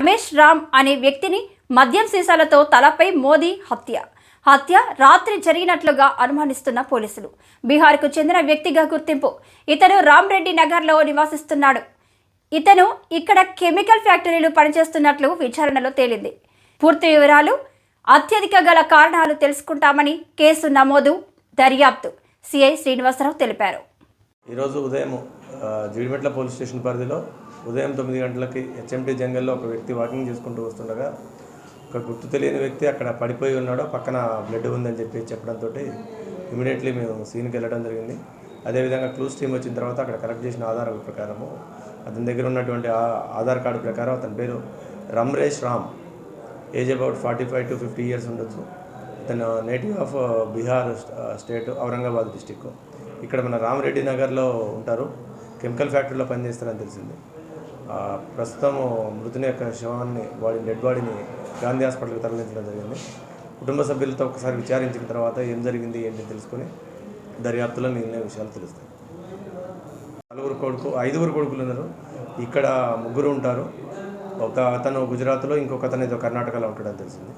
రమేష్ రామ్ అనే వ్యక్తిని మద్యం సీసాలతో తలపై మోదీ హత్య. హత్య రాత్రి జరిగినట్లుగా అనుమానిస్తున్న పోలీసులు. బీహార్కు చెందిన వ్యక్తిగా గుర్తింపు. ఇతను రామ్రెడ్డి నగర్లో నివాసిస్తున్నాడు. ఇతను ఇక్కడ కెమికల్ ఫ్యాక్టరీలు పనిచేస్తున్నట్లు విచారణలో తేలింది. పూర్తి వివరాలు అత్యధిక గల కారణాలు తెలుసుకుంటామని కేసు నమోదు దర్యాప్తు. సిఐ శ్రీనివాసరావు తెలిపారు. ఈరోజు ఉదయం జీడిమెట్ల పోలీస్ స్టేషన్ పరిధిలో ఉదయం తొమ్మిది గంటలకి హెచ్ఎంటీ జంగల్లో ఒక వ్యక్తి వాకింగ్ చేసుకుంటూ వస్తుండగా ఒక గుర్తు తెలియని వ్యక్తి అక్కడ పడిపోయి ఉన్నాడో పక్కన బ్లడ్ ఉందని చెప్పి చెప్పడంతో ఇమీడియట్లీ మేము సీన్కి వెళ్ళడం జరిగింది. అదేవిధంగా క్లూస్ టీమ్ వచ్చిన తర్వాత అక్కడ కలెక్ట్ చేసిన ఆధారాల ప్రకారము అతని దగ్గర ఉన్నటువంటి ఆ- ఆధార్ కార్డు ప్రకారం అతని పేరు Ramresh Ram. Age about forty five to fifty years ఉండొచ్చు. అతను native of Bihar state Aurangabad district ఇక్కడ మన రామరెడ్డి నగర్లో ఉంటారు. కెమికల్ ఫ్యాక్టరీలో పనిచేస్తారని తెలిసింది. ప్రస్తుతం మృతుని యొక్క శవాన్ని వాడి డెడ్ బాడీని గాంధీ హాస్పిటల్కి తరలించడం జరిగింది. కుటుంబ సభ్యులతో ఒకసారి విచారించిన తర్వాత ఏం జరిగింది ఏంటి తెలుసుకొని దర్యాప్తులో మిగిలిన విషయాలు తెలుస్తాయి. నలుగురు కొడుకు ఐదుగురు కొడుకులు ఉన్నారు. ఇక్కడ ముగ్గురు ఉంటారు. ఒక అతను గుజరాత్లో ఇంకొక అతను ఏదో కర్ణాటకలో ఉంటాడని తెలిసింది.